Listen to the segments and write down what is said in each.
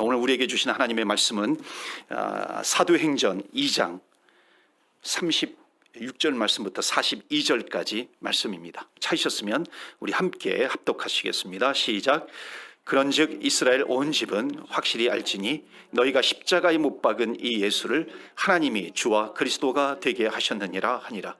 자, 오늘 우리에게 주신 하나님의 말씀은 아, 사도행전 2장 36절 말씀부터 42절까지 말씀입니다. 찾으셨으면 우리 함께 합독하시겠습니다. 시작. 그런즉 이스라엘 온 집은 확실히 알지니 너희가 십자가에 못 박은 이 예수를 하나님이 주와 그리스도가 되게 하셨느니라 하니라.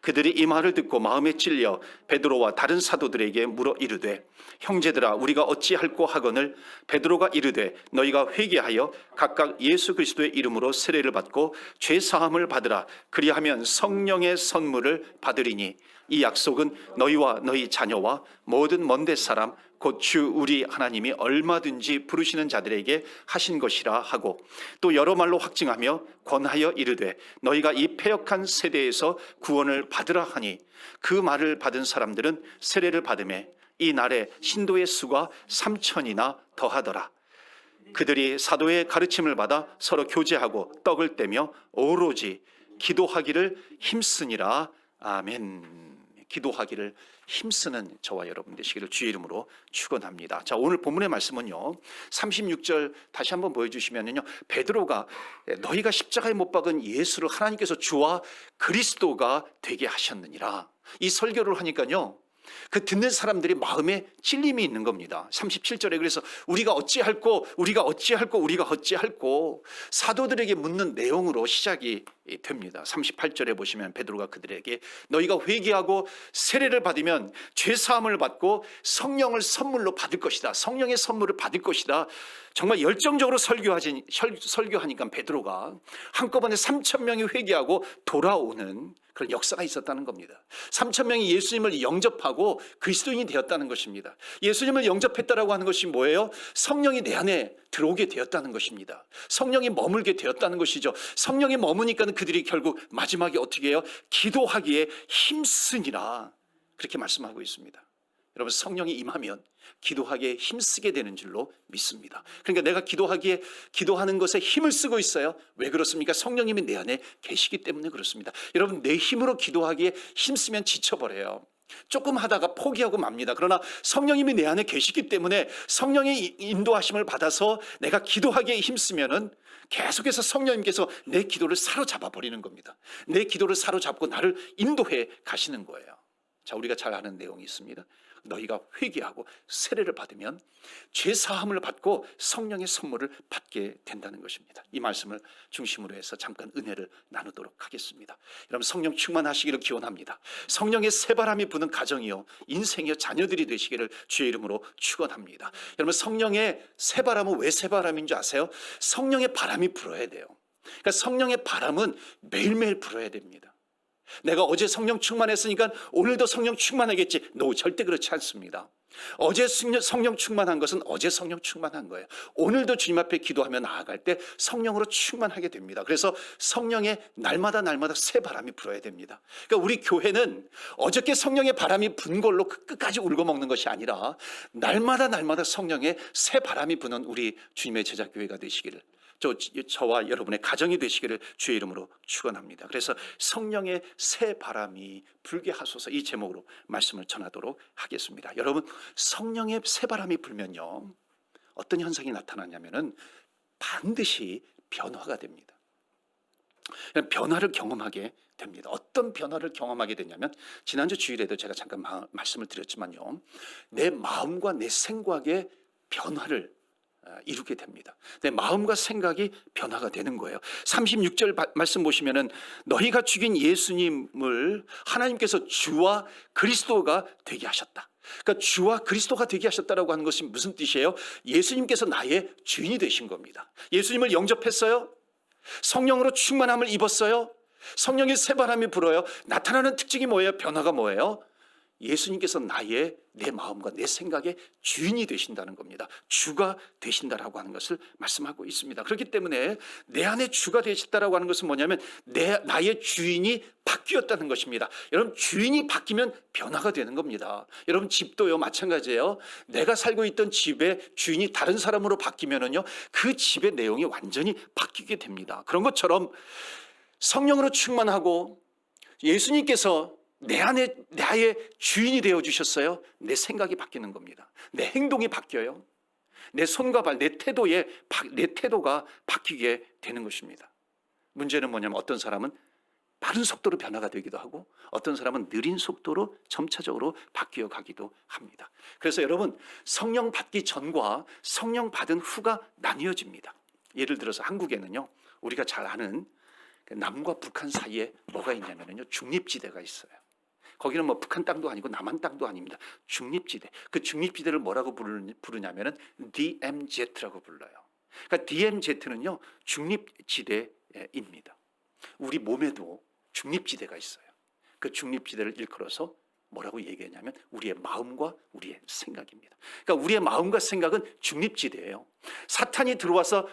그들이 이 말을 듣고 마음에 찔려 베드로와 다른 사도들에게 물어 이르되 형제들아 우리가 어찌할꼬 하거늘 베드로가 이르되 너희가 회개하여 각각 예수 그리스도의 이름으로 세례를 받고 죄 사함을 받으라. 그리하면 성령의 선물을 받으리니 이 약속은 너희와 너희 자녀와 모든 먼데 사람 곧주 우리 하나님이 얼마든지 부르시는 자들에게 하신 것이라 하고 또 여러 말로 확증하며 권하여 이르되 너희가 이 패역한 세대에서 구원을 받으라 하니 그 말을 받은 사람들은 세례를 받음에 이 날에 신도의 수가 삼천이나 더하더라. 그들이 사도의 가르침을 받아 서로 교제하고 떡을 떼며 오로지 기도하기를 힘쓰니라. 아멘. 기도하기를 힘쓰는 저와 여러분 되시기를 주의 이름으로 축원합니다. 자, 오늘 본문의 말씀은요. 36절 다시 한번 보여 주시면은요. 베드로가 너희가 십자가에 못 박은 예수를 하나님께서 주와 그리스도가 되게 하셨느니라. 이 설교를 하니까요. 그 듣는 사람들이 마음에 찔림이 있는 겁니다. 37절에 그래서 우리가 어찌할꼬 우리가 어찌할꼬 우리가 어찌할꼬 사도들에게 묻는 내용으로 시작이 됩니다. 38절에 보시면 베드로가 그들에게 너희가 회개하고 세례를 받으면 죄 사함을 받고 성령을 선물로 받을 것이다. 성령의 선물을 받을 것이다. 정말 열정적으로 설교하지 설- 설교하니까 베드로가 한꺼번에 3천 명이 회개하고 돌아오는 그런 역사가 있었다는 겁니다. 3천 명이 예수님을 영접하고 그리스도인이 되었다는 것입니다. 예수님을 영접했다라고 하는 것이 뭐예요? 성령이 내 안에 들어오게 되었다는 것입니다. 성령이 머물게 되었다는 것이죠. 성령이 머무니까 그들이 결국 마지막에 어떻게 해요? 기도하기에 힘쓰니라. 그렇게 말씀하고 있습니다. 여러분 성령이 임하면 기도하기에 힘쓰게 되는 줄로 믿습니다. 그러니까 내가 기도하기에 기도하는 것에 힘을 쓰고 있어요. 왜 그렇습니까? 성령님이 내 안에 계시기 때문에 그렇습니다. 여러분 내 힘으로 기도하기에 힘쓰면 지쳐버려요. 조금 하다가 포기하고 맙니다. 그러나 성령님이 내 안에 계시기 때문에 성령의 인도하심을 받아서 내가 기도하기에 힘쓰면은 계속해서 성령님께서 내 기도를 사로잡아 버리는 겁니다. 내 기도를 사로잡고 나를 인도해 가시는 거예요. 자, 우리가 잘 아는 내용이 있습니다. 너희가 회개하고 세례를 받으면 죄 사함을 받고 성령의 선물을 받게 된다는 것입니다. 이 말씀을 중심으로 해서 잠깐 은혜를 나누도록 하겠습니다. 여러분 성령 충만하시기를 기원합니다. 성령의 새바람이 부는 가정이요 인생이요 자녀들이 되시기를 주의 이름으로 축원합니다. 여러분 성령의 새바람은 왜 새바람인 줄 아세요? 성령의 바람이 불어야 돼요. 그러니까 성령의 바람은 매일매일 불어야 됩니다. 내가 어제 성령 충만했으니까 오늘도 성령 충만하겠지. 노, 절대 그렇지 않습니다. 어제 성령- 충만한 것은 어제 성령 충만한 거예요. 오늘도 주님 앞에 기도하며 나아갈 때 성령으로 충만하게 됩니다. 그래서 성령의 날마다 날마다 새 바람이 불어야 됩니다. 그러니까 우리 교회는 어저께 성령의 바람이 분 걸로 그 끝까지 울고 먹는 것이 아니라 날마다 날마다 성령의 새 바람이 부는 우리 주님의 제자 교회가 되시기를 저, 저와 여러분의 가정이 되시기를 주의 이름으로 축원합니다. 그래서 성령의 새 바람이 불게 하소서 이 제목으로 말씀을 전하도록 하겠습니다. 여러분 성령의 새 바람이 불면요 어떤 현상이 나타나냐면은 반드시 변화가 됩니다. 변화를 경험하게 됩니다. 어떤 변화를 경험하게 되냐면 지난주 주일에도 제가 잠깐 마- 말씀을 드렸지만요. 내 마음과 내 생각의 변화를 아, 이루게 됩니다. 내 마음과 생각이 변화가 되는 거예요. 36절 바- 말씀 보시면은 너희가 죽인 예수님을 하나님께서 주와 그리스도가 되게 하셨다. 그러니까 주와 그리스도가 되게 하셨다라고 하는 것이 무슨 뜻이에요? 예수님께서 나의 주인이 되신 겁니다. 예수님을 영접했어요. 성령으로 충만함을 입었어요. 성령의 새바람이 불어요. 나타나는 특징이 뭐예요? 변화가 뭐예요? 예수님께서 나의 내 마음과 내 생각의 주인이 되신다는 겁니다. 주가 되신다라고 하는 것을 말씀하고 있습니다. 그렇기 때문에 내 안에 주가 되셨다라고 하는 것은 뭐냐면 내 나의 주인이 바뀌었다는 것입니다. 여러분 주인이 바뀌면 변화가 되는 겁니다. 여러분 집도요 마찬가지예요. 내가 살고 있던 집의 주인이 다른 사람으로 바뀌면은요 그 집의 내용이 완전히 바뀌게 됩니다. 그런 것처럼 성령으로 충만하고 예수님께서 내 안에 나의 주인이 되어 주셨어요. 내 생각이 바뀌는 겁니다. 내 행동이 바뀌어요. 내 손과 발, 내 태도에 바- 내 태도가 바뀌게 되는 것입니다. 문제는 뭐냐면 어떤 사람은 빠른 속도로 변화가 되기도 하고 어떤 사람은 느린 속도로 점차적으로 바뀌어 가기도 합니다. 그래서 여러분 성령 받기 전과 성령 받은 후가 나뉘어집니다. 예를 들어서 한국에는요 우리가 잘 아는 그 남과 북한 사이에 뭐가 있냐면요 중립지대가 있어요. 거기는 뭐 북한 땅도 아니고 남한 땅도 아닙니다. 중립지대. 그 중립지대를 뭐라고 부르- 부르냐면은 DMZ라고 불러요. 그러니까 DMZ는요 중립지대입니다. 우리 몸에도 중립지대가 있어요. 그 중립지대를 일컬어서 뭐라고 얘기했냐면 우리의 마음과 우리의 생각입니다. 그러니까 우리의 마음과 생각은 중립지대예요. 사탄이 들어와서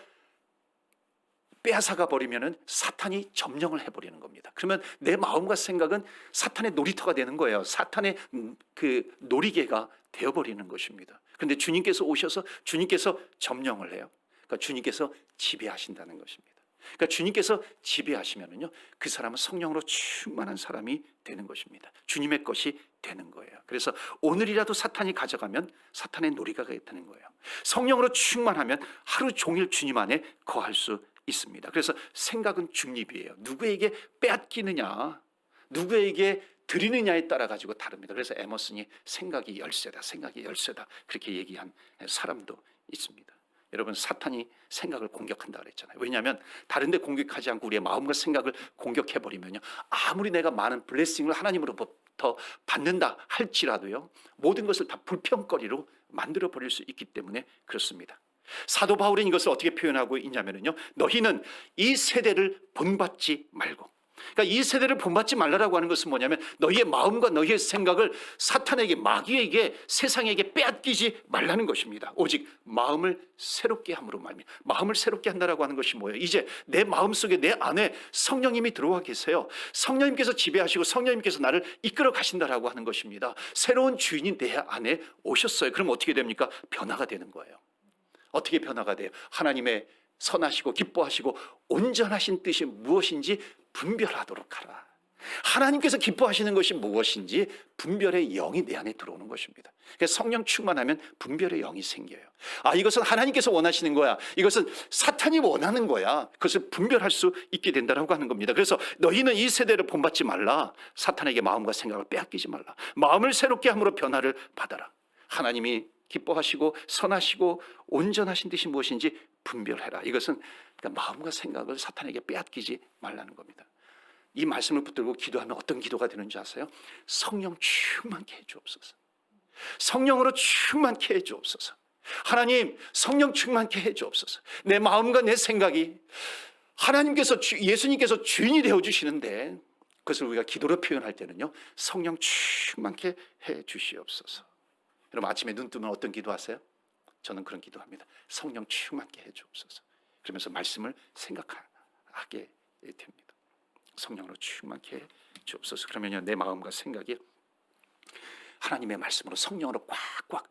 빼앗아가 버리면은 사탄이 점령을 해버리는 겁니다. 그러면 내 마음과 생각은 사탄의 놀이터가 되는 거예요. 사탄의 음, 그 놀이개가 되어버리는 것입니다. 그런데 주님께서 오셔서 주님께서 점령을 해요. 그러니까 주님께서 지배하신다는 것입니다. 그러니까 주님께서 지배하시면은요 그 사람은 성령으로 충만한 사람이 되는 것입니다. 주님의 것이 되는 거예요. 그래서 오늘이라도 사탄이 가져가면 사탄의 놀이가 되는 거예요. 성령으로 충만하면 하루 종일 주님 안에 거할 수 있습니다. 그래서 생각은 중립이에요. 누구에게 빼앗기느냐, 누구에게 드리느냐에 따라 가지고 다릅니다. 그래서 에머슨이 생각이 열쇠다, 생각이 열쇠다 그렇게 얘기한 사람도 있습니다. 여러분 사탄이 생각을 공격한다 그랬잖아요. 왜냐하면 다른데 공격하지 않고 우리의 마음과 생각을 공격해 버리면요, 아무리 내가 많은 블레싱을 하나님으로부터 받는다 할지라도요, 모든 것을 다 불평거리로 만들어 버릴 수 있기 때문에 그렇습니다. 사도 바울은 이것을 어떻게 표현하고 있냐면요, 너희는 이 세대를 본받지 말고. 그러니까 이 세대를 본받지 말라라고 하는 것은 뭐냐면 너희의 마음과 너희의 생각을 사탄에게 마귀에게 세상에게 빼앗기지 말라는 것입니다. 오직 마음을 새롭게 함으로 말미. 마음을 새롭게 한다라고 하는 것이 뭐예요? 이제 내 마음 속에 내 안에 성령님이 들어와 계세요. 성령님께서 지배하시고 성령님께서 나를 이끌어 가신다라고 하는 것입니다. 새로운 주인이 내 안에 오셨어요. 그럼 어떻게 됩니까? 변화가 되는 거예요. 어떻게 변화가 돼요? 하나님의 선하시고 기뻐하시고 온전하신 뜻이 무엇인지 분별하도록 하라. 하나님께서 기뻐하시는 것이 무엇인지 분별의 영이 내 안에 들어오는 것입니다. 그래서 성령 충만하면 분별의 영이 생겨요. 아, 이것은 하나님께서 원하시는 거야. 이것은 사탄이 원하는 거야. 그것을 분별할 수 있게 된다라고 하는 겁니다. 그래서 너희는 이 세대를 본받지 말라. 사탄에게 마음과 생각을 빼앗기지 말라. 마음을 새롭게 함으로 변화를 받아라. 하나님이 기뻐하시고 선하시고 온전하신 뜻이 무엇인지 분별해라. 이것은 그러니까 마음과 생각을 사탄에게 빼앗기지 말라는 겁니다. 이 말씀을 붙들고 기도하면 어떤 기도가 되는지 아세요? 성령 충만케 해 주옵소서. 성령으로 충만케 해 주옵소서. 하나님, 성령 충만케 해 주옵소서. 내 마음과 내 생각이 하나님께서 주- 예수님께서 주인이 되어 주시는데 그것을 우리가 기도로 표현할 때는요. 성령 충만케 해 주시옵소서. 여러분 아침에 눈 뜨면 어떤 기도하세요? 저는 그런 기도합니다. 성령 충만케 해 주옵소서. 그러면서 말씀을 생각하게 됩니다. 성령으로 충만케 해 주옵소서. 그러면요 내 마음과 생각이 하나님의 말씀으로 성령으로 꽉꽉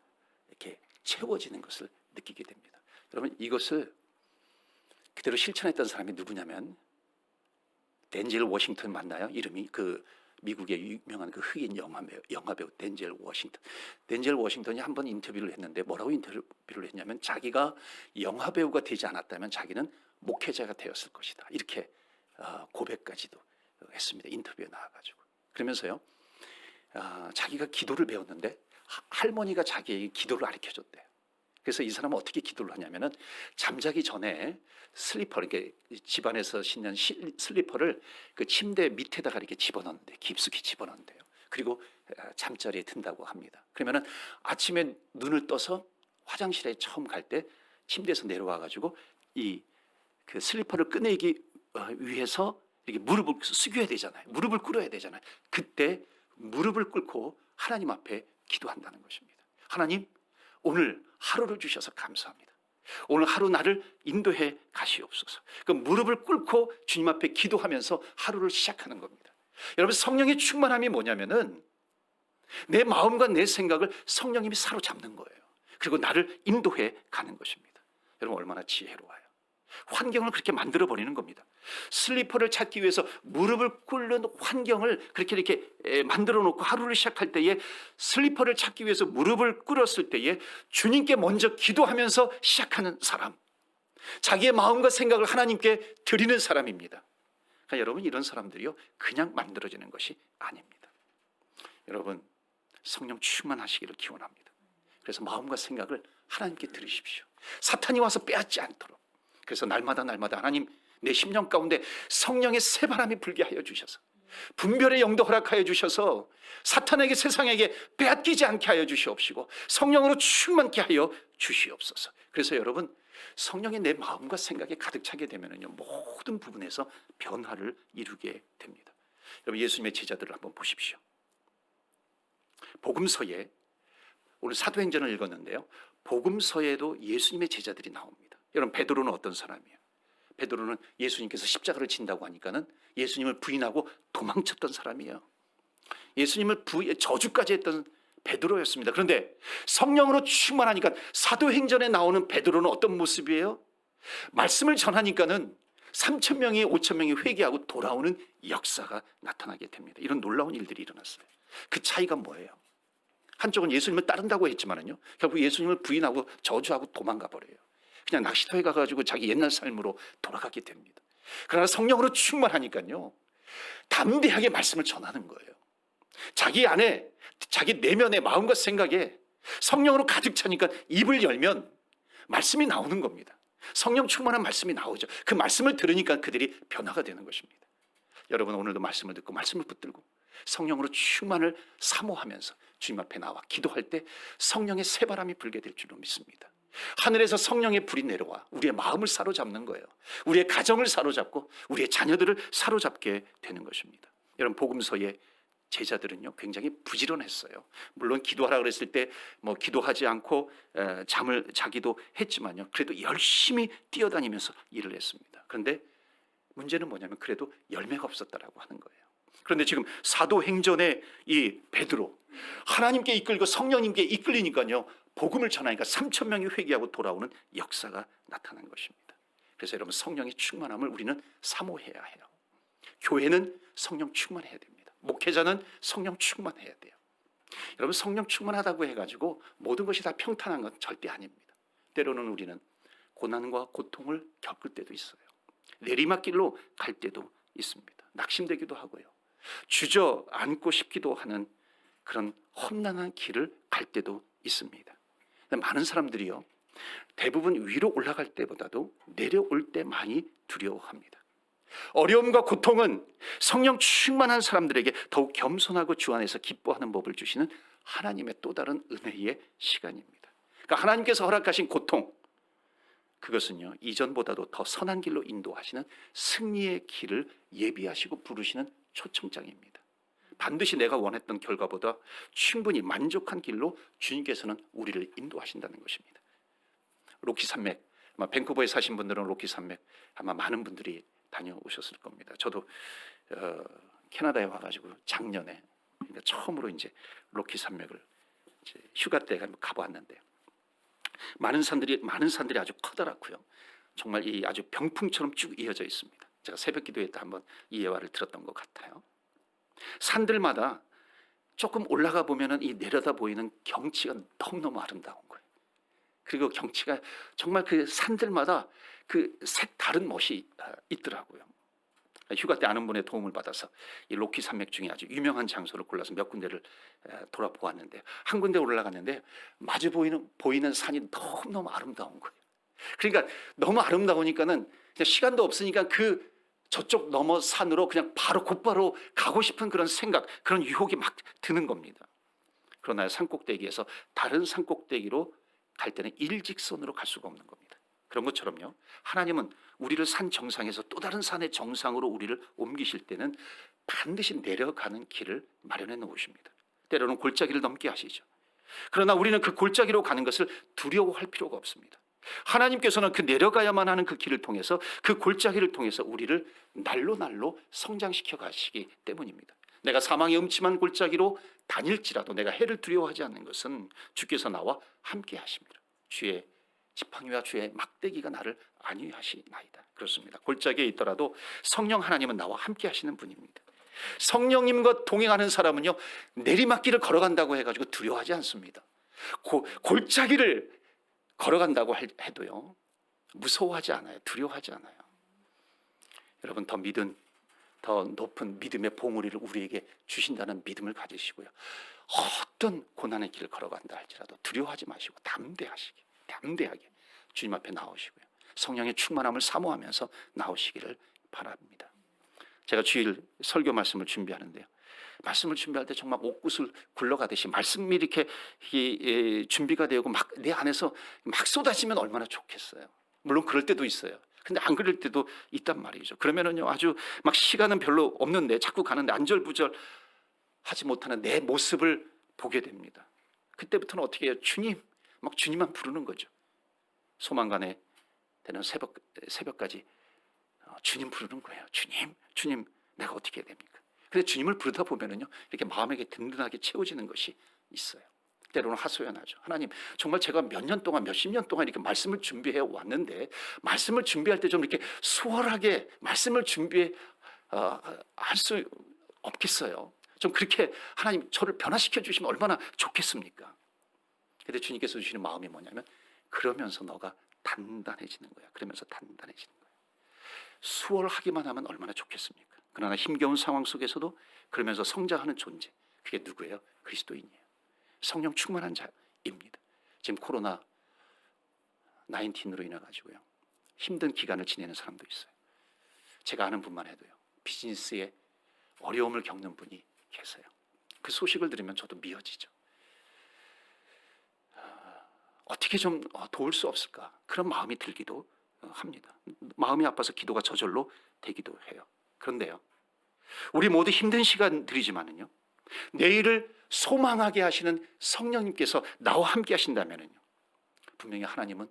이렇게 채워지는 것을 느끼게 됩니다. 여러분 이것을 그대로 실천했던 사람이 누구냐면 덴젤 워싱턴 맞나요? 이름이 그 미국의 유명한 그 흑인 영화 배우, 영화 배우 덴젤 워싱턴. 덴젤 워싱턴이 한 번 인터뷰를 했는데 뭐라고 인터뷰를 했냐면 자기가 영화 배우가 되지 않았다면 자기는 목회자가 되었을 것이다. 이렇게 어, 고백까지도 했습니다. 인터뷰에 나와가지고 그러면서요. 아, 자기가 기도를 배웠는데 하- 할머니가 자기에게 기도를 가르쳐 줬대요. 그래서 이 사람은 어떻게 기도를 하냐면은 잠자기 전에 슬리퍼 이렇게 집안에서 신는 시- 슬리퍼를 그 침대 밑에다가 이렇게 집어넣는데 깊숙이 집어넣는데요. 그리고 아, 잠자리에 든다고 합니다. 그러면은 아침에 눈을 떠서 화장실에 처음 갈 때 침대에서 내려와 가지고 이 그 슬리퍼를 꺼내기 어, 위해서 이렇게 무릎을 숙여야 되잖아요. 무릎을 꿇어야 되잖아요. 그때 무릎을 꿇고 하나님 앞에 기도한다는 것입니다. 하나님, 오늘 하루를 주셔서 감사합니다. 오늘 하루 나를 인도해 가시옵소서. 그 무릎을 꿇고 주님 앞에 기도하면서 하루를 시작하는 겁니다. 여러분 성령의 충만함이 뭐냐면은 내 마음과 내 생각을 성령님이 사로잡는 거예요. 그리고 나를 인도해 가는 것입니다. 여러분 얼마나 지혜로워요. 환경을 그렇게 만들어 버리는 겁니다. 슬리퍼를 찾기 위해서 무릎을 꿇는 환경을 그렇게 이렇게 에, 만들어 놓고 하루를 시작할 때에 슬리퍼를 찾기 위해서 무릎을 꿇었을 때에 주님께 먼저 기도하면서 시작하는 사람. 자기의 마음과 생각을 하나님께 드리는 사람입니다. 그러니까 여러분 이런 사람들이요 그냥 만들어지는 것이 아닙니다. 여러분 성령 충만하시기를 기원합니다. 그래서 마음과 생각을 하나님께 드리십시오. 사탄이 와서 빼앗지 않도록. 그래서 날마다 날마다 하나님 내 심령 가운데 성령의 새 바람이 불게 하여 주셔서 분별의 영도 허락하여 주셔서 사탄에게 세상에게 빼앗기지 않게 하여 주시옵시고 성령으로 충만케 하여 주시옵소서. 그래서 여러분 성령이 내 마음과 생각에 가득 차게 되면은요 모든 부분에서 변화를 이루게 됩니다. 여러분 예수님의 제자들을 한번 보십시오. 복음서에 오늘 사도행전을 읽었는데요. 복음서에도 예수님의 제자들이 나옵니다. 여러분 베드로는 어떤 사람이에요? 베드로는 예수님께서 십자가를 진다고 하니까는 예수님을 부인하고 도망쳤던 사람이에요. 예수님을 부 저주까지 했던 베드로였습니다. 그런데 성령으로 충만하니까 사도행전에 나오는 베드로는 어떤 모습이에요? 말씀을 전하니까는 3천 명이 5천 명이 회개하고 돌아오는 역사가 나타나게 됩니다. 이런 놀라운 일들이 일어났어요. 그 차이가 뭐예요? 한쪽은 예수님을 따른다고 했지만은요. 결국 예수님을 부인하고 저주하고 도망가 버려요. 그냥 낚시터에 가가지고 자기 옛날 삶으로 돌아가게 됩니다. 그러나 성령으로 충만하니까요. 담대하게 말씀을 전하는 거예요. 자기 안에 자기 내면의 마음과 생각에 성령으로 가득 차니까 입을 열면 말씀이 나오는 겁니다. 성령 충만한 말씀이 나오죠. 그 말씀을 들으니까 그들이 변화가 되는 것입니다. 여러분 오늘도 말씀을 듣고 말씀을 붙들고 성령으로 충만을 사모하면서 주님 앞에 나와 기도할 때 성령의 새 바람이 불게 될 줄로 믿습니다. 하늘에서 성령의 불이 내려와 우리의 마음을 사로잡는 거예요. 우리의 가정을 사로잡고 우리의 자녀들을 사로잡게 되는 것입니다. 여러분 복음서에 제자들은요 굉장히 부지런했어요. 물론 기도하라 그랬을 때 뭐 기도하지 않고 에, 잠을 자기도 했지만요. 그래도 열심히 뛰어다니면서 일을 했습니다. 그런데 문제는 뭐냐면 그래도 열매가 없었다라고 하는 거예요. 그런데 지금 사도행전의 이 베드로 하나님께 이끌고 성령님께 이끌리니까요. 복음을 전하니까 3천 명이 회개하고 돌아오는 역사가 나타난 것입니다. 그래서 여러분 성령의 충만함을 우리는 사모해야 해요. 교회는 성령 충만해야 됩니다. 목회자는 성령 충만해야 돼요. 여러분 성령 충만하다고 해가지고 모든 것이 다 평탄한 건 절대 아닙니다. 때로는 우리는 고난과 고통을 겪을 때도 있어요. 내리막길로 갈 때도 있습니다. 낙심되기도 하고요. 주저앉고 싶기도 하는 그런 험난한 길을 갈 때도 있습니다. 많은 사람들이요. 대부분 위로 올라갈 때보다도 내려올 때 많이 두려워합니다. 어려움과 고통은 성령 충만한 사람들에게 더욱 겸손하고 주 안에서 기뻐하는 법을 주시는 하나님의 또 다른 은혜의 시간입니다. 그러니까 하나님께서 허락하신 고통, 그것은요, 이전보다도 더 선한 길로 인도하시는 승리의 길을 예비하시고 부르시는 초청장입니다. 반드시 내가 원했던 결과보다 충분히 만족한 길로 주님께서는 우리를 인도하신다는 것입니다. 로키 산맥, 아마 밴쿠버에 사신 분들은 로키 산맥 아마 많은 분들이 다녀오셨을 겁니다. 저도 어, 캐나다에 와가지고 작년에 그러니까 처음으로 이제 로키 산맥을 이제 휴가 때 가보았는데 많은 산들이 많은 산들이 아주 커다랗고요. 정말 이 아주 병풍처럼 쭉 이어져 있습니다. 제가 새벽 기도회 때 한번 이 예화를 들었던 것 같아요. 산들마다 조금 올라가 보면은 이 내려다 보이는 경치가 너무너무 아름다운 거예요. 그리고 경치가 정말 그 산들마다 그 색 다른 멋이 아, 있더라고요. 휴가 때 아는 분의 도움을 받아서 이 로키 산맥 중에 아주 유명한 장소를 골라서 몇 군데를 에, 돌아보았는데 한 군데 올라갔는데 마주 보이는 보이는 산이 너무 너무 아름다운 거예요. 그러니까 너무 아름다우니까는 시간도 없으니까 그 저쪽 너머 산으로 그냥 바로 곧바로 가고 싶은 그런 생각, 그런 유혹이 막 드는 겁니다. 그러나 산꼭대기에서 다른 산꼭대기로 갈 때는 일직선으로 갈 수가 없는 겁니다. 그런 것처럼요. 하나님은 우리를 산 정상에서 또 다른 산의 정상으로 우리를 옮기실 때는 반드시 내려가는 길을 마련해 놓으십니다. 때로는 골짜기를 넘게 하시죠. 그러나 우리는 그 골짜기로 가는 것을 두려워할 필요가 없습니다. 하나님께서는 그 내려가야만 하는 그 길을 통해서 그 골짜기를 통해서 우리를 날로 날로 성장시켜 가시기 때문입니다. 내가 사망의 음침한 골짜기로 다닐지라도 내가 해를 두려워하지 않는 것은 주께서 나와 함께 하십니다. 주의 지팡이와 주의 막대기가 나를 아니하시나이다. 그렇습니다. 골짜기에 있더라도 성령 하나님은 나와 함께 하시는 분입니다. 성령님과 동행하는 사람은요 내리막길을 걸어간다고 해가지고 두려워하지 않습니다. 고, 골짜기를 걸어간다고 할- 해도요 무서워하지 않아요. 두려워하지 않아요. 여러분 더 믿은 더 높은 믿음의 봉우리를 우리에게 주신다는 믿음을 가지시고요. 어떤 고난의 길을 걸어간다 할지라도 두려워하지 마시고 담대하시게 담대하게 주님 앞에 나오시고요. 성령의 충만함을 사모하면서 나오시기를 바랍니다. 제가 주일 설교 말씀을 준비하는데요. 말씀을 준비할 때 정말 옥구슬 굴러가듯이 말씀이 이렇게 준비가 되고 막 내 안에서 막 쏟아지면 얼마나 좋겠어요. 물론 그럴 때도 있어요. 근데 안 그럴 때도 있단 말이죠. 그러면은요 아주 막 시간은 별로 없는데 자꾸 가는데 안절부절 하지 못하는 내 모습을 보게 됩니다. 그때부터는 어떻게 해요? 주님, 막 주님만 부르는 거죠. 소망간에 되는 새벽 새벽까지 어, 주님 부르는 거예요. 주님, 주님, 내가 어떻게 해야 됩니까? 근데 주님을 부르다 보면은요 이렇게 마음에게 든든하게 채워지는 것이 있어요. 때로는 하소연하죠. 하나님, 정말 제가 몇 년 동안, 몇십 년 동안 이렇게 말씀을 준비해 왔는데, 말씀을 준비할 때 좀 이렇게 수월하게 말씀을 준비해 어, 할수 없겠어요. 좀 그렇게 하나님 저를 변화시켜 주시면 얼마나 좋겠습니까? 근데 주님께서 주시는 마음이 뭐냐면 그러면서 너가 단단해지는 거야. 그러면서 거야. 수월하기만 하면 얼마나 좋겠습니까? 그러나 힘겨운 상황 속에서도 그러면서 성장하는 존재. 그게 누구예요? 그리스도인이에요. 성령 충만한 자입니다. 지금 코로나 19으로 인해 가지고요. 힘든 기간을 지내는 사람도 있어요. 제가 아는 분만 해도요. 비즈니스에 어려움을 겪는 분이 계세요. 그 소식을 들으면 저도 미어지죠. 아, 어떻게 좀 어, 도울 수 없을까? 그런 마음이 들기도 어, 합니다. 마음이 아파서 기도가 저절로 되기도 해요. 그런데요. 우리 모두 힘든 시간들이지만은요. 내일을 소망하게 하시는 성령님께서 나와 함께 하신다면은요. 분명히 하나님은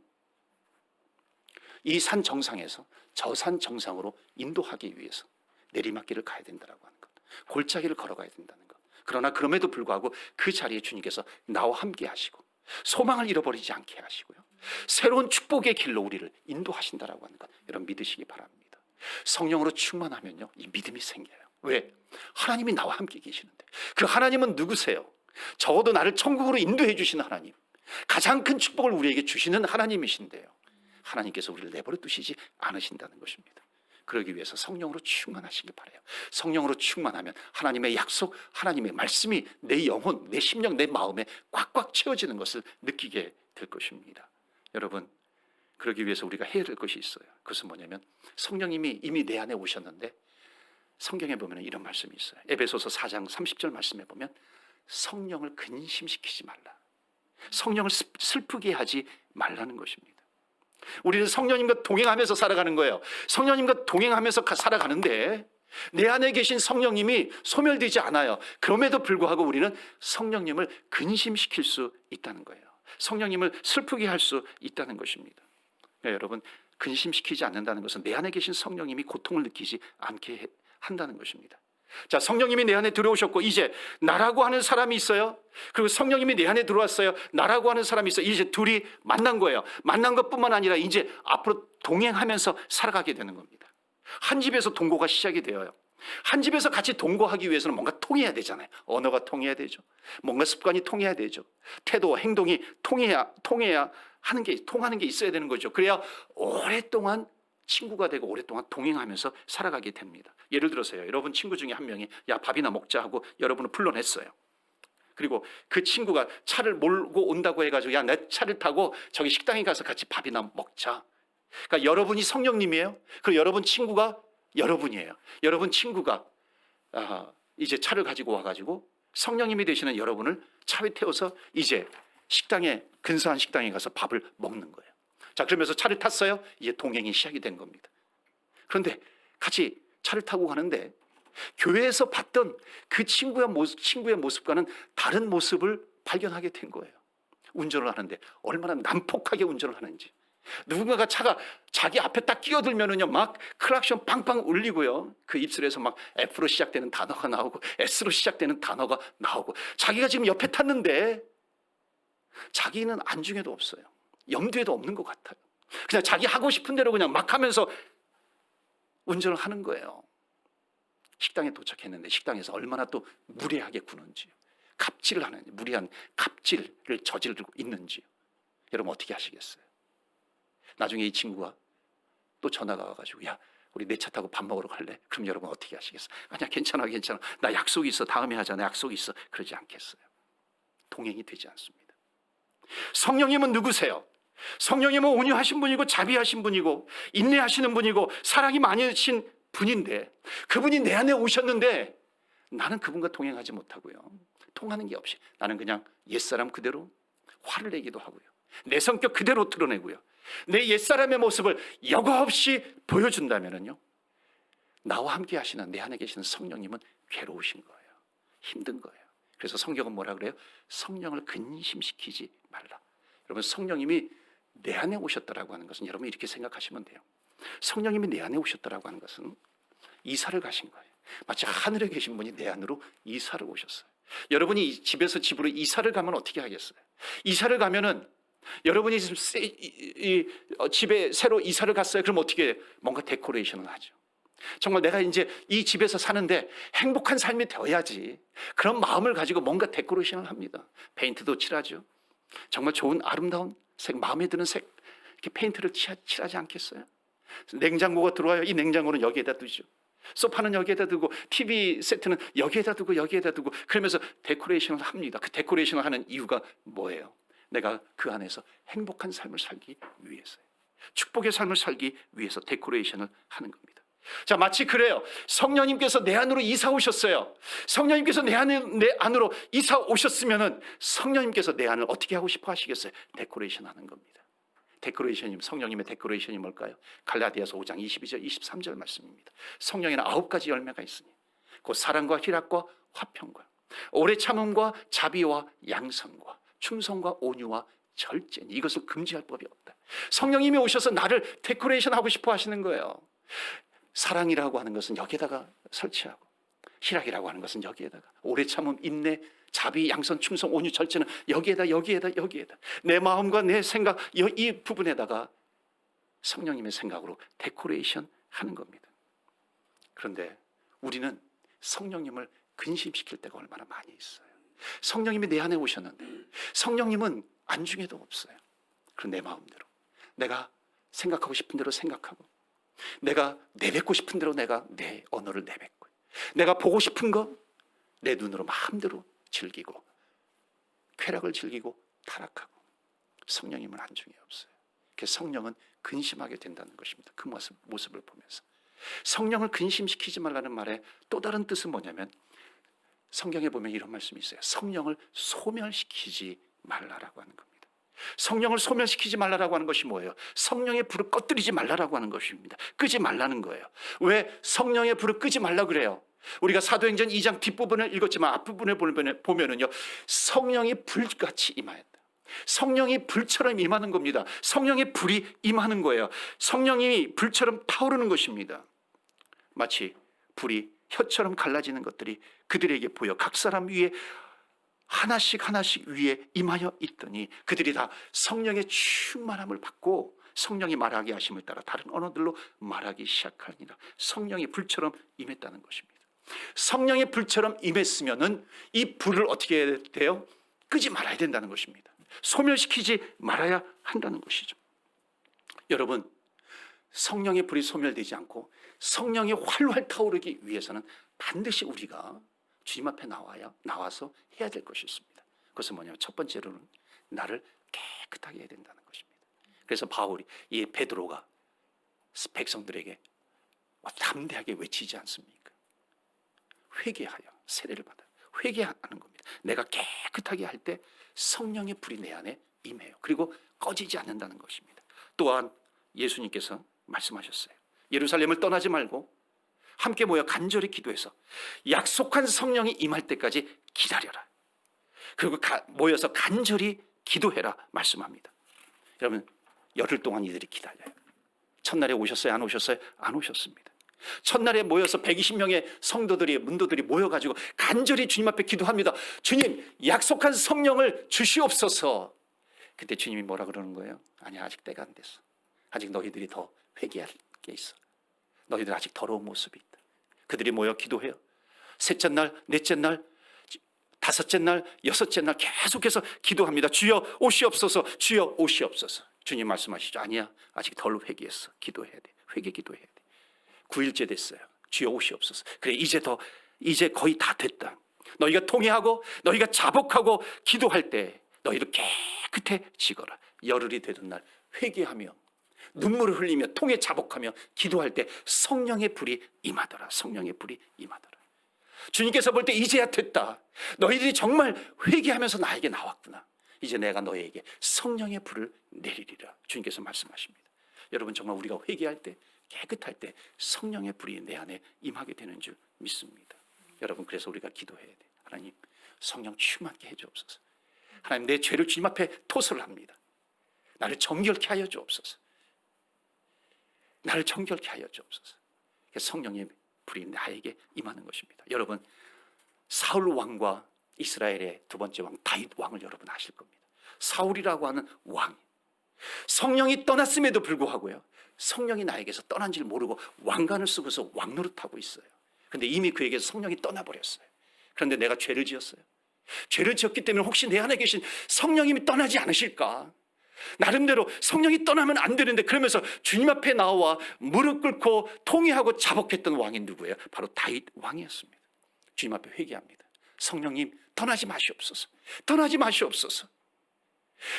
이 산 정상에서 저 산 정상으로 인도하기 위해서 내리막길을 가야 된다라고 하는 것. 골짜기를 걸어가야 된다는 것. 그러나 그럼에도 불구하고 그 자리에 주님께서 나와 함께 하시고 소망을 잃어버리지 않게 하시고요. 새로운 축복의 길로 우리를 인도하신다라고 하는 것. 여러분 믿으시기 바랍니다. 성령으로 충만하면요. 이 믿음이 생겨요. 왜? 하나님이 나와 함께 계시는데. 그 하나님은 누구세요? 적어도 나를 천국으로 인도해 주시는 하나님. 가장 큰 축복을 우리에게 주시는 하나님이신데요. 하나님께서 우리를 내버려 두시지 않으신다는 것입니다. 그러기 위해서 성령으로 충만하시길 바래요. 성령으로 충만하면 하나님의 약속, 하나님의 말씀이 내 영혼, 내 심령, 내 마음에 꽉꽉 채워지는 것을 느끼게 될 것입니다. 여러분, 그러기 위해서 우리가 해야 될 것이 있어요. 그것은 뭐냐면 성령님이 이미 내 안에 오셨는데 성경에 보면 이런 말씀이 있어요. 에베소서 4장 30절 말씀에 보면 성령을 근심시키지 말라. 성령을 슬- 슬프게 하지 말라는 것입니다. 우리는 성령님과 동행하면서 살아가는 거예요. 성령님과 동행하면서 가- 살아가는데 내 안에 계신 성령님이 소멸되지 않아요. 그럼에도 불구하고 우리는 성령님을 근심시킬 수 있다는 거예요. 성령님을 슬프게 할 수 있다는 것입니다. 네, 여러분 근심시키지 않는다는 것은 내 안에 계신 성령님이 고통을 느끼지 않게 해- 한다는 것입니다. 자, 성령님이 내 안에 들어오셨고 이제 나라고 하는 사람이 있어요. 그리고 성령님이 내 안에 들어왔어요. 나라고 하는 사람이 있어요. 이제 둘이 만난 거예요. 만난 것뿐만 아니라 이제 앞으로 동행하면서 살아가게 되는 겁니다. 한 집에서 동거가 시작이 되어요. 한 집에서 같이 동거하기 위해서는 뭔가 통해야 되잖아요. 언어가 통해야 되죠. 뭔가 습관이 통해야 되죠. 태도, 행동이 통해야 통해야 하는 게 통하는 게 있어야 되는 거죠. 그래야 오랫동안 친구가 되고 오랫동안 동행하면서 살아가게 됩니다. 예를 들어서요. 여러분 친구 중에 한 명이 야 밥이나 먹자 하고 여러분을 불러냈어요. 그리고 그 친구가 차를 몰고 온다고 해가지고 야 내 차를 타고 저기 식당에 가서 같이 밥이나 먹자. 그러니까 여러분이 성령님이에요. 그리고 여러분 친구가 여러분이에요. 여러분 친구가 아, 이제 차를 가지고 와가지고 성령님이 되시는 여러분을 차에 태워서 이제 식당에 근사한 식당에 가서 밥을 먹는 거예요. 자 그러면서 차를 탔어요. 이제 동행이 시작이 된 겁니다. 그런데 같이 차를 타고 가는데 교회에서 봤던 그 친구의 모습, 친구의 모습과는 다른 모습을 발견하게 된 거예요. 운전을 하는데 얼마나 난폭하게 운전을 하는지. 누군가가 차가 자기 앞에 딱 끼어들면은요, 막 클락션 빵빵 울리고요. 그 입술에서 막 F로 시작되는 단어가 나오고 S로 시작되는 단어가 나오고 자기가 지금 옆에 탔는데 자기는 안중에도 없어요. 염두에도 없는 것 같아요. 그냥 자기 하고 싶은 대로 그냥 막 하면서 운전을 하는 거예요. 식당에 도착했는데 식당에서 얼마나 또 무례하게 구는지요. 갑질을 하는지, 무리한 갑질을 저지르고 있는지요. 여러분 어떻게 하시겠어요? 나중에 이 친구가 또 전화가 와가지고 야 우리 내 차 타고 밥 먹으러 갈래? 그럼 여러분 어떻게 하시겠어요? 아니야 괜찮아 괜찮아 나 약속이 있어 다음에 나 약속이 있어 그러지 않겠어요. 동행이 되지 않습니다. 성령님은 누구세요? 성령님은 온유하신 분이고 자비하신 분이고 인내하시는 분이고 사랑이 많으신 분인데 그분이 내 안에 오셨는데 나는 그분과 동행하지 못하고요. 통하는 게 없이 나는 그냥 옛사람 그대로 화를 내기도 하고요. 내 성격 그대로 드러내고요. 내 옛사람의 모습을 여과 없이 보여준다면요. 나와 함께 하시는 내 안에 계시는 성령님은 괴로우신 거예요. 힘든 거예요. 그래서 성경은 뭐라 그래요? 성령을 근심시키지 말라. 여러분 성령님이 내 안에 오셨다라고 하는 것은 여러분 이렇게 생각하시면 돼요. 성령님이 내 안에 오셨다라고 하는 것은 이사를 가신 거예요. 마치 하늘에 계신 분이 내 안으로 이사를 오셨어요. 여러분이 이 집에서 집으로 이사를 가면 어떻게 하겠어요? 이사를 가면은 여러분이 지금 세- 이- 이- 어, 집에 새로 이사를 갔어요. 그럼 어떻게? 뭔가 데코레이션을 하죠. 정말 내가 이제 이 집에서 사는데 행복한 삶이 되어야지. 그런 마음을 가지고 뭔가 데코레이션을 합니다. 페인트도 칠하죠. 정말 좋은 아름다운 색, 마음에 드는 색 이렇게 페인트를 치- 칠하지 않겠어요? 냉장고가 들어와요. 이 냉장고는 여기에다 두죠. 소파는 여기에다 두고 TV 세트는 여기에다 두고 여기에다 두고 그러면서 데코레이션을 합니다. 그 데코레이션을 하는 이유가 뭐예요? 내가 그 안에서 행복한 삶을 살기 위해서요. 축복의 삶을 살기 위해서 데코레이션을 하는 겁니다. 자, 마치 그래요. 성령님께서 내 안으로 이사 오셨어요. 성령님께서 내 안에 내 안으로 이사 오셨으면은 성령님께서 내 안을 어떻게 하고 싶어 하시겠어요? 데코레이션 하는 겁니다. 데코레이션이 성령님의 데코레이션이 뭘까요? 갈라디아서 5장 22절 23절 말씀입니다. 성령에는 아홉 가지 열매가 있으니 곧 사랑과 희락과 화평과 오래 참음과 자비와 양선과 충성과 온유와 절제니 이것을 금지할 법이 없다. 성령님이 오셔서 나를 데코레이션 하고 싶어 하시는 거예요. 사랑이라고 하는 것은 여기에다가 설치하고 희락이라고 하는 것은 여기에다가 오래 참음 인내 자비 양선 충성 온유 절제는 여기에다 여기에다 여기에다 내 마음과 내 생각 이- 이 부분에다가 성령님의 생각으로 데코레이션 하는 겁니다. 그런데 우리는 성령님을 근심시킬 때가 얼마나 많이 있어요. 성령님이 내 안에 오셨는데 성령님은 안중에도 없어요. 그런 내 마음대로 내가 생각하고 싶은 대로 생각하고 내가 내뱉고 싶은 대로 내가 내 언어를 내뱉고 내가 보고 싶은 거 내 눈으로 마음대로 즐기고 쾌락을 즐기고 타락하고 성령님은 안중에 없어요. 그래서 성령은 근심하게 된다는 것입니다. 그 모습, 모습을 보면서 성령을 근심시키지 말라는 말의 또 다른 뜻은 뭐냐면 성경에 보면 이런 말씀이 있어요. 성령을 소멸시키지 말라라고 하는 겁니다. 성령을 소멸시키지 말라라고 하는 것이 뭐예요? 성령의 불을 꺼뜨리지 말라라고 하는 것입니다. 끄지 말라는 거예요. 왜 성령의 불을 끄지 말라 그래요? 우리가 사도행전 2장 뒷부분을 읽었지만 앞부분을 보면- 보면은요. 성령이 불같이 임하였다. 성령이 불처럼 임하는 겁니다. 성령의 불이 임하는 거예요. 성령이 불처럼 타오르는 것입니다. 마치 불이 혀처럼 갈라지는 것들이 그들에게 보여 각 사람 위에 하나씩 하나씩 위에 임하여 있더니 그들이 다 성령의 충만함을 받고 성령이 말하게 하심을 따라 다른 언어들로 말하기 시작하니라 성령이 불처럼 임했다는 것입니다. 성령의 불처럼 임했으면은 이 불을 어떻게 해야 돼요? 끄지 말아야 된다는 것입니다. 소멸시키지 말아야 한다는 것이죠. 여러분, 성령의 불이 소멸되지 않고 성령이 활활 타오르기 위해서는 반드시 우리가 주님 앞에 나와야 나와서 해야 될 것이 있습니다. 그것은 뭐냐면 첫 번째로는 나를 깨끗하게 해야 된다는 것입니다. 그래서 바울이 이 베드로가 백성들에게 담대하게 외치지 않습니까? 회개하여 세례를 받아 회개하는 겁니다. 내가 깨끗하게 할 때 성령의 불이 내 안에 임해요. 그리고 꺼지지 않는다는 것입니다. 또한 예수님께서 말씀하셨어요. 예루살렘을 떠나지 말고 함께 모여 간절히 기도해서 약속한 성령이 임할 때까지 기다려라. 그리고 가- 모여서 간절히 기도해라 말씀합니다. 여러분 열흘 동안 이들이 기다려요. 첫날에 오셨어요? 안 오셨어요? 안 오셨습니다. 첫날에 모여서 120명의 성도들이 문도들이 모여가지고 간절히 주님 앞에 기도합니다. 주님 약속한 성령을 주시옵소서. 그때 주님이 뭐라 그러는 거예요? 아니 아직 때가 안 됐어. 아직 너희들이 더 회개할 게 있어. 너희들 아직 더러운 모습이 있다. 그들이 모여 기도해요. 셋째 날, 넷째 날, 다섯째 날, 여섯째 날 계속해서 기도합니다. 주여 옷이없어서, 주여 옷이없어서. 주님 말씀하시죠. 아니야, 아직 덜 회개했어. 기도해야 돼. 회개 기도해야 돼. 9일째 됐어요. 주여 옷이 없어서. 그래 이제 더 이제 거의 다 됐다. 너희가 통회하고 너희가 자복하고 기도할 때 너희도 깨끗해지거라. 열흘이 되던 날 회개하며 눈물을 흘리며 통해 자복하며 기도할 때 성령의 불이 임하더라. 성령의 불이 임하더라. 주님께서 볼 때 이제야 됐다. 너희들이 정말 회개하면서 나에게 나왔구나. 이제 내가 너희에게 성령의 불을 내리리라. 주님께서 말씀하십니다. 여러분 정말 우리가 회개할 때 깨끗할 때 성령의 불이 내 안에 임하게 되는 줄 믿습니다. 여러분 그래서 우리가 기도해야 돼. 하나님 성령 충만케 해 주옵소서. 하나님 내 죄를 주님 앞에 토설을 합니다. 나를 정결케 하여 주옵소서. 나를 정결케 하여 주옵소서. 성령의 불이 나에게 임하는 것입니다. 여러분 사울 왕과 이스라엘의 두 번째 왕 다윗 왕을 여러분 아실 겁니다. 사울이라고 하는 왕 성령이 떠났음에도 불구하고요. 성령이 나에게서 떠난 줄 모르고 왕관을 쓰고서 왕노릇하고 있어요. 근데 이미 그에게서 성령이 떠나버렸어요. 그런데 내가 죄를 지었어요. 죄를 지었기 때문에 혹시 내 안에 계신 성령님이 떠나지 않으실까? 나름대로 성령이 떠나면 안 되는데 그러면서 주님 앞에 나와 무릎 꿇고 통회하고 자복했던 왕이 누구예요? 바로 다윗 왕이었습니다. 주님 앞에 회개합니다. 성령님 떠나지 마시옵소서. 떠나지 마시옵소서.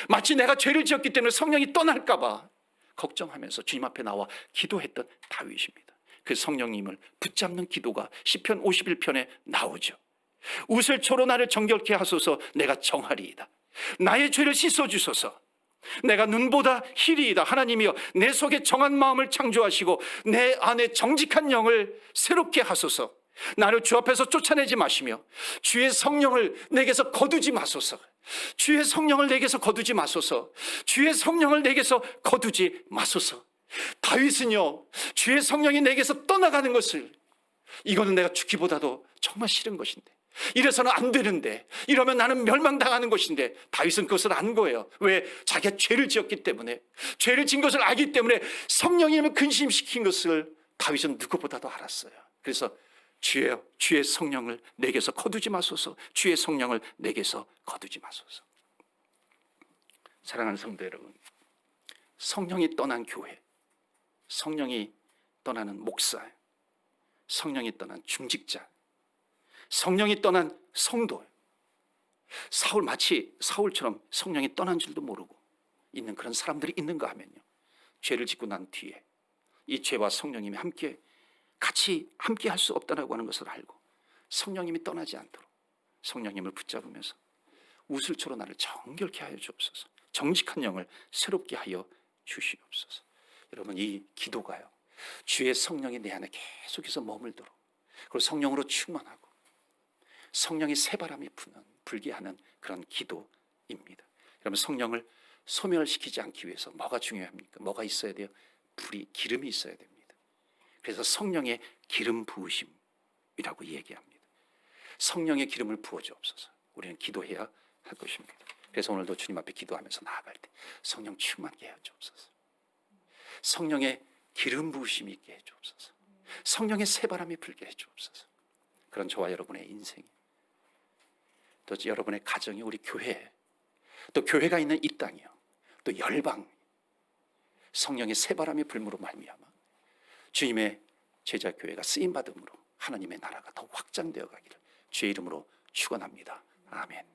마치 내가 죄를 지었기 때문에 성령이 떠날까봐 걱정하면서 주님 앞에 나와 기도했던 다윗입니다. 그 성령님을 붙잡는 기도가 시편 51편에 나오죠. 우슬초로 나를 정결케 하소서 내가 정하리이다. 나의 죄를 씻어 주소서. 내가 눈보다 희리이다. 하나님이여 내 속에 정한 마음을 창조하시고 내 안에 정직한 영을 새롭게 하소서. 나를 주 앞에서 쫓아내지 마시며 주의 성령을 내게서 거두지 마소서. 주의 성령을 내게서 거두지 마소서. 주의 성령을 내게서 거두지 마소서. 다윗은요, 주의 성령이 내게서 떠나가는 것을 이거는 내가 죽기보다도 정말 싫은 것인데. 이래서는 안 되는데 이러면 나는 멸망당하는 것인데 다윗은 그것을 안 거예요. 왜? 자기가 죄를 지었기 때문에 죄를 진 것을 알기 때문에 성령님을 근심시킨 것을 다윗은 누구보다도 알았어요. 그래서 주여 주의 성령을 내게서 거두지 마소서. 주의 성령을 내게서 거두지 마소서. 사랑하는 성도 여러분, 성령이 떠난 교회, 성령이 떠나는 목사, 성령이 떠난 중직자, 성령이 떠난 성도. 사울 마치 사울처럼 성령이 떠난 줄도 모르고 있는 그런 사람들이 있는가 하면요. 죄를 짓고 난 뒤에 이 죄와 성령님이 함께 같이 함께 할 수 없다라고 하는 것을 알고 성령님이 떠나지 않도록 성령님을 붙잡으면서 우슬초로 나를 정결케 하여 주옵소서. 정직한 영을 새롭게 하여 주시옵소서. 여러분 이 기도가요. 주의 성령이 내 안에 계속해서 머물도록 그리고 성령으로 충만하고 성령이 새바람이 부는 불게 하는 그런 기도입니다. 여러분 성령을 소멸시키지 않기 위해서 뭐가 중요합니까? 뭐가 있어야 돼요? 불이 기름이 있어야 됩니다. 그래서 성령의 기름 부으심이라고 얘기합니다. 성령의 기름을 부어 주옵소서. 우리는 기도해야 할 것입니다. 그래서 오늘도 주님 앞에 기도하면서 나아갈 때 성령 충만케 해 주옵소서. 성령의 기름 부으심이 있게 해 주옵소서. 성령의 새바람이 불게 해 주옵소서. 그런 저와 여러분의 인생이 또 여러분의 가정이 우리 교회 또 교회가 있는 이 땅이요 또 열방 성령의 새바람이 불므로 말미암아 주님의 제자 교회가 쓰임 받음으로 하나님의 나라가 더 확장되어 가기를 주의 이름으로 축원합니다. 아멘.